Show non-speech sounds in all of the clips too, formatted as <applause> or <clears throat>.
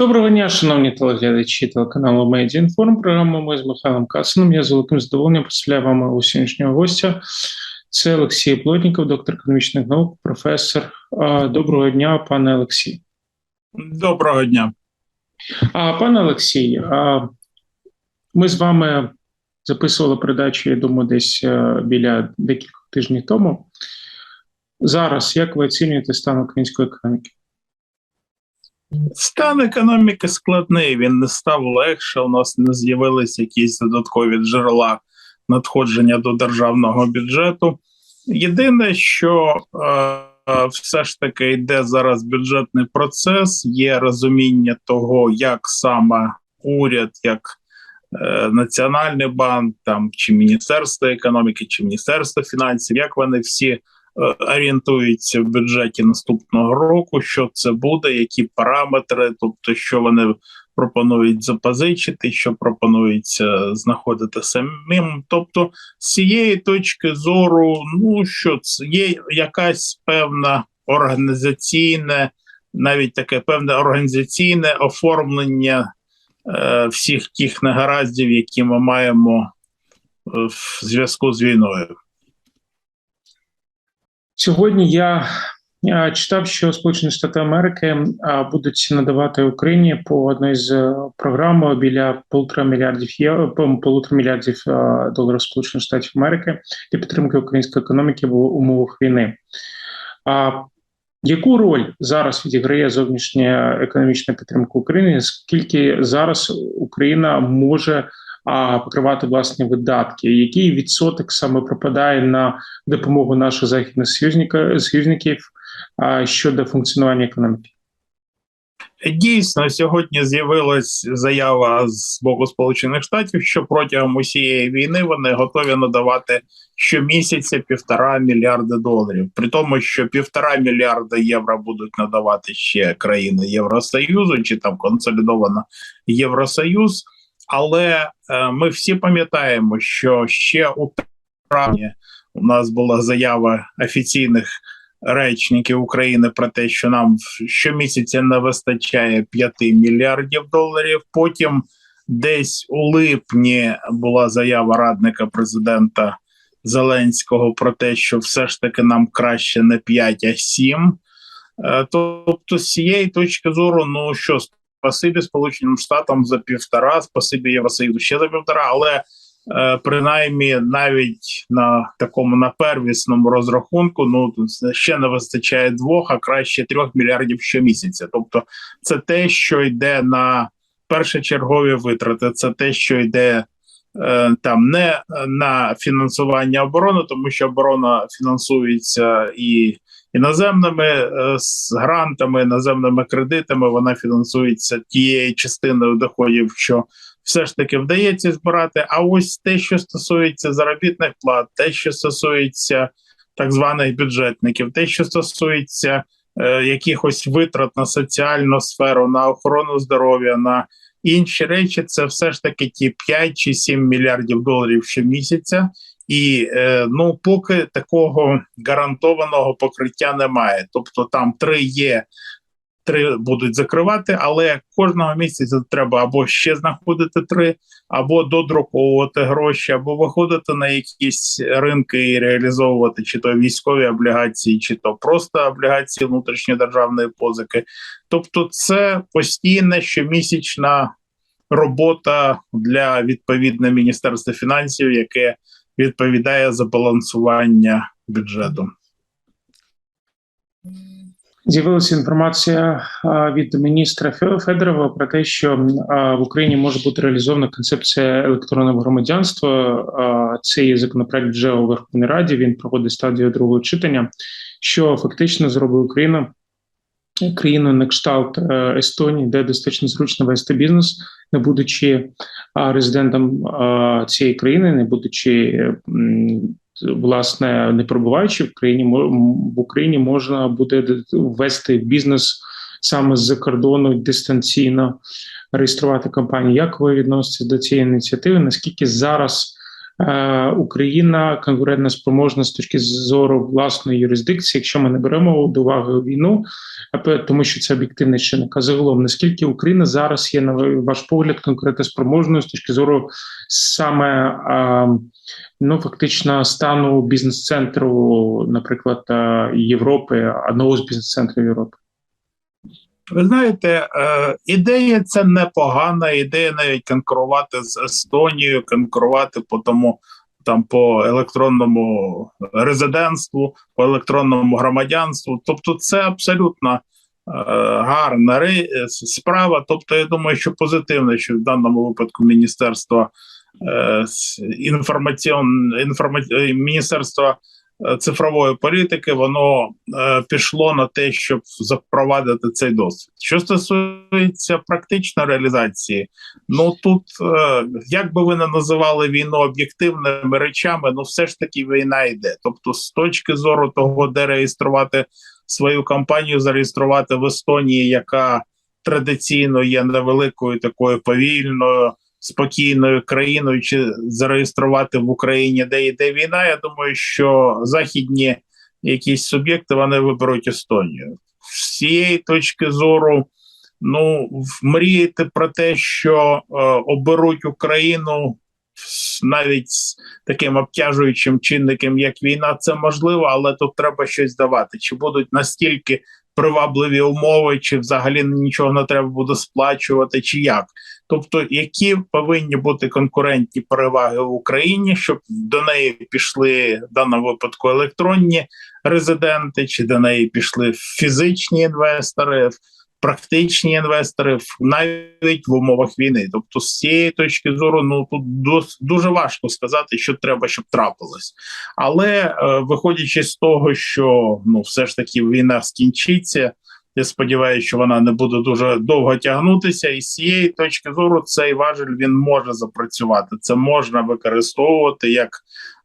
Доброго дня, шановні телеглядачі телеканалу Медіаінформ. Програма ми з Михайлом Касином. Я з великим задоволенням представляю вам мого сьогоднішнього гостя. Це Олексій Плотніков, доктор економічних наук, професор. Доброго дня, пане Олексій. Доброго дня. А, Пане Олексій, ми з вами записували передачу, я думаю, десь е, біля декількох тижнів тому. Зараз як ви оцінюєте стан української економіки? Стан економіки складний, він не став легше. У нас не з'явилися якісь додаткові джерела надходження до державного бюджету. Єдине, що е, все ж таки йде зараз бюджетний процес, є розуміння того, як саме уряд, як е, Національний банк, там чи Міністерство економіки, чи Міністерство фінансів, як вони всі е, орієнтуються в бюджеті наступного року, що це буде, які параметри, тобто що вони пропонують запозичити, що пропонується знаходити самим. Тобто, з цієї точки зору, ну що це є якась певна організаційне, навіть таке певне організаційне оформлення е, всіх тих негараздів, які ми маємо е, в зв'язку з війною. Сьогодні я я читав, що Сполучені Штати Америки будуть надавати Україні по одній з е, програм біля полутора мільярдів євро, полутора мільярдів доларів Сполучених Штатів Америки для підтримки української економіки в умовах війни. А яку роль зараз відіграє зовнішня економічна підтримка України? Скільки зараз Україна може покривати власні видатки? Який відсоток саме пропадає на допомогу наших західних союзників щодо функціонування економіки? Дійсно, сьогодні з'явилась заява з боку Сполучених Штатів, що протягом усієї війни вони готові надавати щомісяця півтора мільярда доларів. При тому, що півтора мільярда євро будуть надавати ще країни Євросоюзу чи там консолідовано Євросоюз. Але е, ми всі пам'ятаємо, що ще у травні у нас була заява офіційних речників України про те, що нам щомісяця не вистачає 5 мільярдів доларів. Потім десь у липні була заява радника президента Зеленського про те, що все ж таки нам краще не 5, а 7. Е, Тобто, з цієї точки зору, ну що спасибі Сполученим Штатам за півтора, спасибі Євросоюзу ще за півтора, але е, принаймні навіть на такому на первісному розрахунку, ну ще не вистачає двох, а краще трьох мільярдів щомісяця. Тобто, це те, що йде на першочергові витрати, це те, що йде. е, Там не на фінансування оборони, тому що оборона фінансується і іноземними е, грантами, іноземними кредитами. Вона фінансується тією частиною доходів, що все ж таки вдається збирати. А ось те, що стосується заробітних плат, те, що стосується так званих бюджетників, те, що стосується е, якихось витрат на соціальну сферу, на охорону здоров'я, на інші речі, це все ж таки ті 5 чи 7 мільярдів доларів щомісяця. І е, ну, поки такого гарантованого покриття немає. Тобто там три є, три будуть закривати, але кожного місяця треба або ще знаходити три, або додруковувати гроші, або виходити на якісь ринки і реалізовувати чи то військові облігації, чи то просто облігації внутрішньодержавної позики. Тобто, це постійна щомісячна робота для відповідне міністерства фінансів, яке відповідає за балансування бюджету. З'явилася інформація від міністра Фе- Федорова про те, що в Україні може бути реалізована концепція електронного громадянства. А, Цей законопроект вже у Верховній Раді. Він проходить стадію другого читання, що фактично зробить Україну країною на кшталт е, Естонії, де достатньо зручно вести бізнес, не будучи резидентом цієї країни, не будучи власне не перебуваючи в країні, в Україні можна буде ввести бізнес саме з-за кордону дистанційно реєструвати компанію. Як ви відноситесь до цієї ініціативи? Наскільки зараз Україна конкурентно спроможна з точки зору власної юрисдикції, якщо ми не беремо до уваги війну, тому що це об'єктивний чинник. А загалом наскільки Україна зараз є на ваш погляд конкурентоспроможною з точки зору саме ну фактично стану бізнес-центру, наприклад, Європи, одного з бізнес-центрів Європи? Ви знаєте, е, ідея це непогана ідея навіть конкурувати з Естонією, конкурувати по тому там по електронному резидентству, по електронному громадянству. Тобто, це абсолютно е, гарна справа. Тобто, я думаю, що позитивно, що в даному випадку міністерство е, інформаціон, інформа, міністерство цифрової політики, воно е, пішло на те, щоб запровадити цей досвід. Що стосується практичної реалізації, ну тут е, як би ви не називали війну об'єктивними речами, ну все ж таки війна йде. Тобто, з точки зору того, де реєструвати свою кампанію, зареєструвати в Естонії, яка традиційно є невеликою такою повільною спокійною країною чи зареєструвати в Україні, де йде війна. Я думаю, що західні якісь суб'єкти вони виберуть Естонію з цієї точки зору. Ну мріяти про те, що е, оберуть Україну навіть з таким обтяжуючим чинником, як війна, це можливо, але тут треба щось давати. Чи будуть настільки привабливі умови, чи взагалі нічого не треба буде сплачувати, чи як. Тобто, які повинні бути конкурентні переваги в Україні, щоб до неї пішли в даному випадку електронні резиденти, чи до неї пішли фізичні інвестори, практичні інвестори, навіть в умовах війни. Тобто, з цієї точки зору, ну тут дуже важко сказати, що треба, щоб трапилось. Але е, виходячи з того, що ну все ж таки війна скінчиться. Я сподіваюся, що вона не буде дуже довго тягнутися, і з цієї точки зору цей важель він може запрацювати. Це можна використовувати як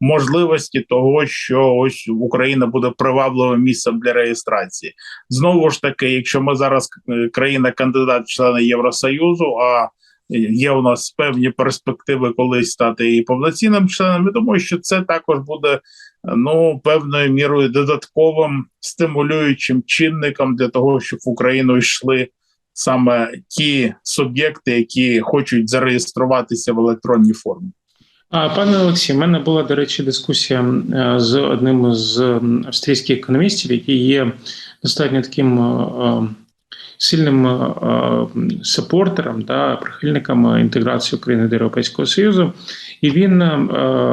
можливості того, що ось Україна буде привабливим місцем для реєстрації. Знову ж таки, якщо ми зараз е, країна-кандидат члени Євросоюзу, а є у нас певні перспективи колись стати і повноцінним членом. Я думаю, що це також буде ну певною мірою додатковим стимулюючим чинником для того, щоб в Україну йшли саме ті суб'єкти, які хочуть зареєструватися в електронній формі. Пане Олексій, в мене була до речі дискусія з одним з австрійських економістів, який є достатньо таким сильним сапортером та прихильником інтеграції України до Європейського Союзу, і він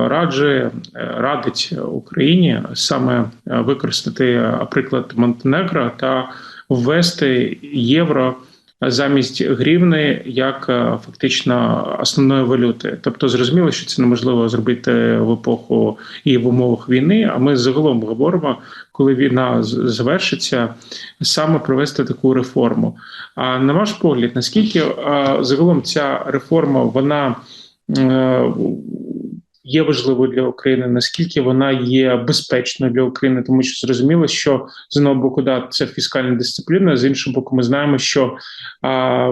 раджує радить Україні саме використати приклад Монтенегро та ввести євро замість гривни як е, фактично основної валюти. Тобто, зрозуміло, що це неможливо зробити в епоху і в умовах війни. А ми загалом говоримо, коли війна завершиться, саме провести таку реформу. А на ваш погляд, наскільки е, загалом ця реформа вона е, є важливою для України, наскільки вона є безпечною для України, тому що зрозуміло, що з одного боку да, це фіскальна дисципліна, з іншого боку, ми знаємо, що а,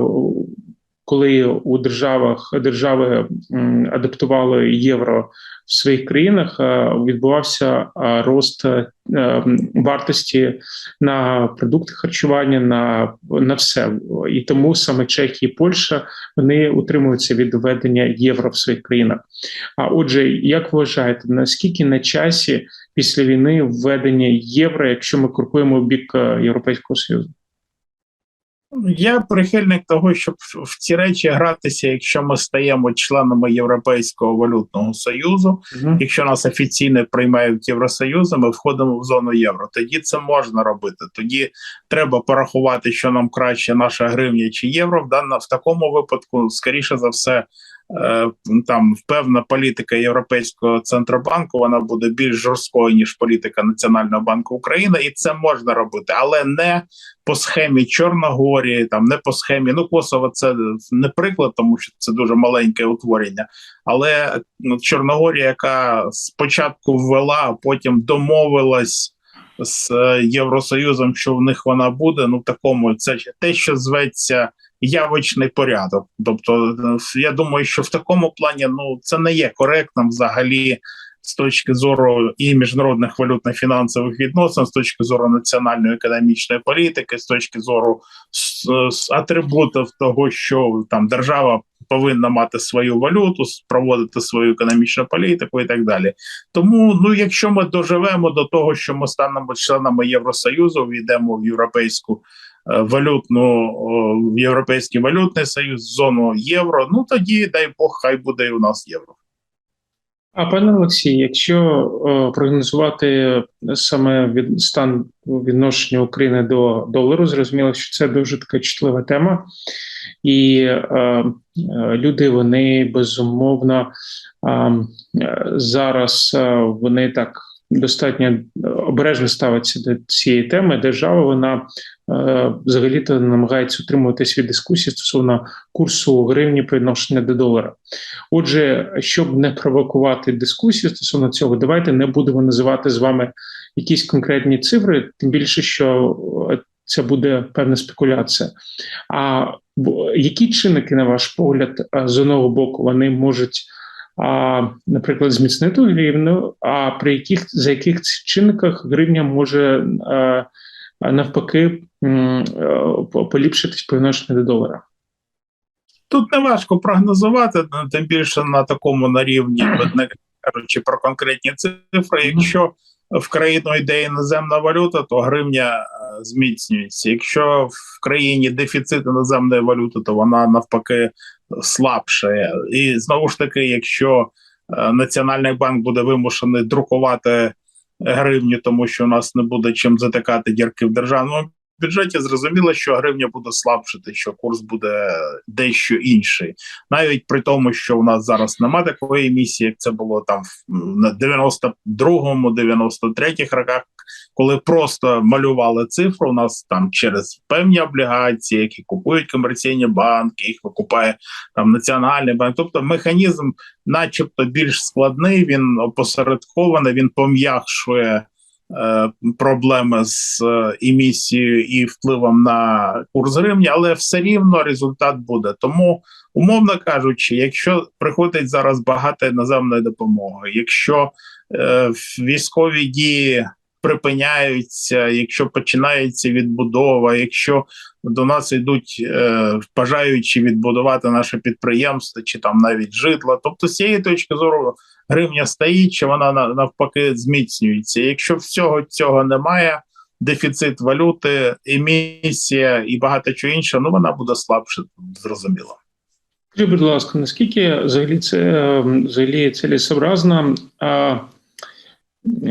коли у державах держави адаптували євро в своїх країнах е, відбувався е, рост е, вартості на продукти харчування на на все і тому саме Чехія і Польща вони утримуються від введення євро в своїх країнах. А отже, як ви вважаєте, наскільки на часі після війни введення євро, якщо ми крокуємо в бік Європейського союзу? Я прихильник того, щоб в ці речі гратися, якщо ми стаємо членами Європейського валютного союзу, mm якщо нас офіційно приймають Євросоюзу, ми входимо в зону євро. Тоді це можна робити. Тоді треба порахувати, що нам краще наша гривня чи євро. В даному в такому випадку, скоріше за все, там певна політика Європейського центробанку вона буде більш жорсткою ніж політика Національного банку України, і це можна робити, але не по схемі Чорногорії, там не по схемі. Ну Косово це не приклад, тому що це дуже маленьке утворення. Але ну, Чорногорія, яка спочатку ввела, а потім домовилась. З е, Євросоюзом, що в них вона буде, ну такому це те, що зветься явочний порядок. Тобто, е, я думаю, що в такому плані ну це не є коректним взагалі. З точки зору і міжнародних валютно-фінансових відносин, з точки зору національної економічної політики, з точки зору с- с- атрибутів того, що там держава повинна мати свою валюту, проводити свою економічну політику і так далі. Тому, ну якщо ми доживемо до того, що ми станемо членами Євросоюзу, війдемо в європейську е, валютну в європейський валютний союз, зону євро, ну тоді дай Бог, хай буде і у нас євро. А пане Олексій, якщо е, прогнозувати саме від стан відношення України до долару, зрозуміло, що це дуже така чутлива тема, і е, е, люди вони безумовно е, е, зараз е, вони так достатньо обережно ставиться до цієї теми. Держава вона е, взагалі-то намагається утримуватись від дискусії стосовно курсу гривні по відношенню до долара. Отже, щоб не провокувати дискусію стосовно цього, давайте не будемо називати з вами якісь конкретні цифри, тим більше, що е, це буде певна спекуляція. А які чинники, на ваш погляд, е, з одного боку, вони можуть, а, наприклад, зміцнити гривню, а при яких за яких чинниках гривня може е, навпаки е, по- поліпшитись по відношенню до долара? Тут не важко прогнозувати, ну, тим більше на такому на рівні, <clears throat> не кажучи про конкретні цифри. Якщо в країну йде іноземна валюта, то гривня е, зміцнюється. Якщо в країні дефіцит іноземної валюти, то вона навпаки слабшає. І знову ж таки, якщо е, Національний банк буде вимушений друкувати гривню, тому що у нас не буде чим затикати дірки в державному бюджеті, зрозуміло, що гривня буде слабшити, що курс буде дещо інший, навіть при тому, що у нас зараз немає такої місії, як це було там в- на 92-му, 93-х роках, коли просто малювали цифру. У нас там через певні облігації, які купують комерційні банки, їх викупає там національний банк. Тобто механізм, начебто, більш складний, він опосередкований, він пом'якшує проблеми з е, емісією і впливом на курс гривні, але все рівно результат буде. Тому, умовно кажучи, якщо приходить зараз багато іноземної допомоги, якщо е, військові дії припиняються, якщо починається відбудова, якщо до нас йдуть е, бажаючи відбудувати наше підприємство чи там навіть житло, тобто з цієї точки зору гривня стоїть, чи вона на- навпаки зміцнюється. Якщо всього цього немає, дефіцит валюти, емісія і багато чого іншого, ну вона буде слабше, зрозуміло. Скажіть, будь ласка, наскільки взагалі це е, взагалі цілесообразно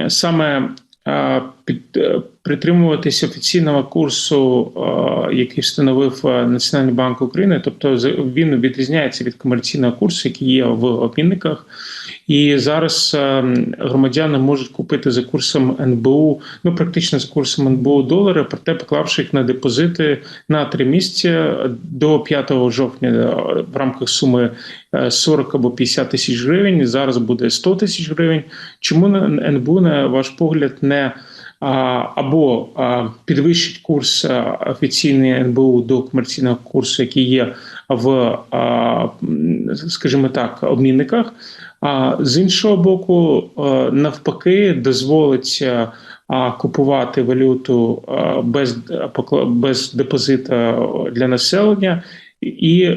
саме а, під, е, притримуватись офіційного курсу, який встановив е, Національний банк України, тобто він відрізняється від комерційного курсу, який є в обмінниках. І зараз е, громадяни можуть купити за курсом НБУ, ну практично з курсом НБУ долари, проте поклавши їх на депозити на три місяці до 5 жовтня е, в рамках суми е, 40 або 50 тисяч гривень. Зараз буде 100 тисяч гривень. Чому НБУ, на ваш погляд, не або підвищить курс офіційний НБУ до комерційного курсу, який є в, скажімо так, обмінниках, з іншого боку, навпаки, дозволить купувати валюту без, без депозита для населення, і,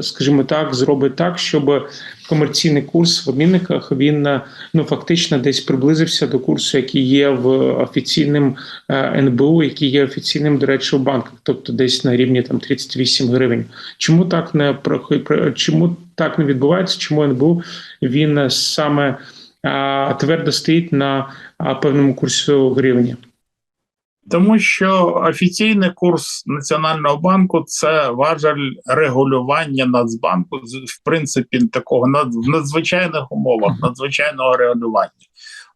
скажімо так, зробить так, щоб комерційний курс в обмінниках він ну фактично десь приблизився до курсу, який є в офіційним НБУ, який є офіційним, до речі, у банках, тобто десь на рівні там 38 гривень. Чому так не чому так не відбувається? Чому НБУ він е, саме а, твердо стоїть на а, певному курсу гривні? Тому що офіційний курс Національного банку це важель регулювання Нацбанку, в принципі, такого в надзвичайних умовах, надзвичайного регулювання.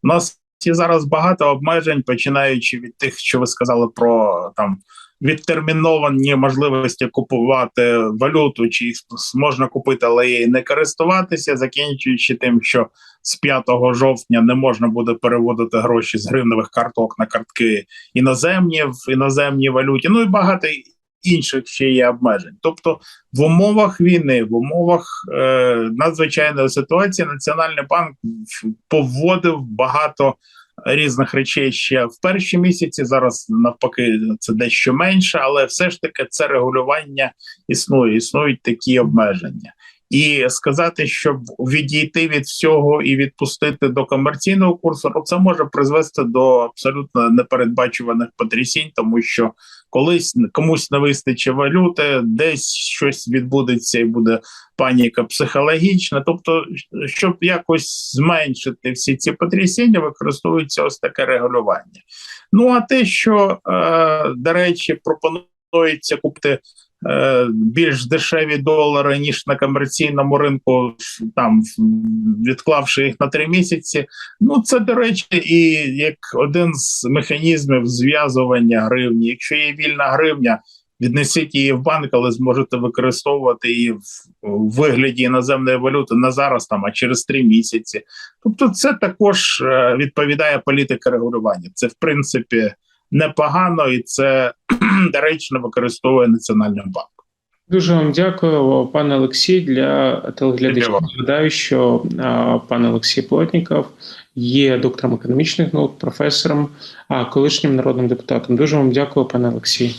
У нас є зараз багато обмежень, починаючи від тих, що ви сказали про там відтерміновані можливості купувати валюту, чи можна купити, але її не користуватися, закінчуючи тим, що з 5 жовтня не можна буде переводити гроші з гривневих карток на картки іноземні в іноземній валюті. Ну і багато інших ще є обмежень. Тобто, в умовах війни, в умовах е, надзвичайної ситуації, Національний банк повводив багато різних речей ще в перші місяці. Зараз навпаки, це дещо менше, але все ж таки це регулювання існує. Існують такі обмеження. І сказати, щоб відійти від всього і відпустити до комерційного курсу, ну це може призвести до абсолютно непередбачуваних потрясінь, тому що колись комусь не вистачить валюти, десь щось відбудеться і буде паніка психологічна. Тобто, щоб якось зменшити всі ці потрясіння, використовується ось таке регулювання. Ну а те, що е, до речі, пропонується купити більш дешеві долари ніж на комерційному ринку, там відклавши їх на три місяці. Ну це до речі, і як один з механізмів зв'язування гривні. Якщо є вільна гривня. Віднесіть її в банк, але зможете використовувати її в вигляді іноземної валюти не зараз, там а через три місяці. Тобто, це також е, відповідає політика регулювання. Це в принципі непогано, і це <clears throat> доречно використовує Національний банк. Дуже вам дякую, пане Олексій. Для телеглядачів нагадаю, що а, пан Олексій Плотніков є доктором економічних наук, професором, а колишнім народним депутатом. Дуже вам дякую, пане Олексій.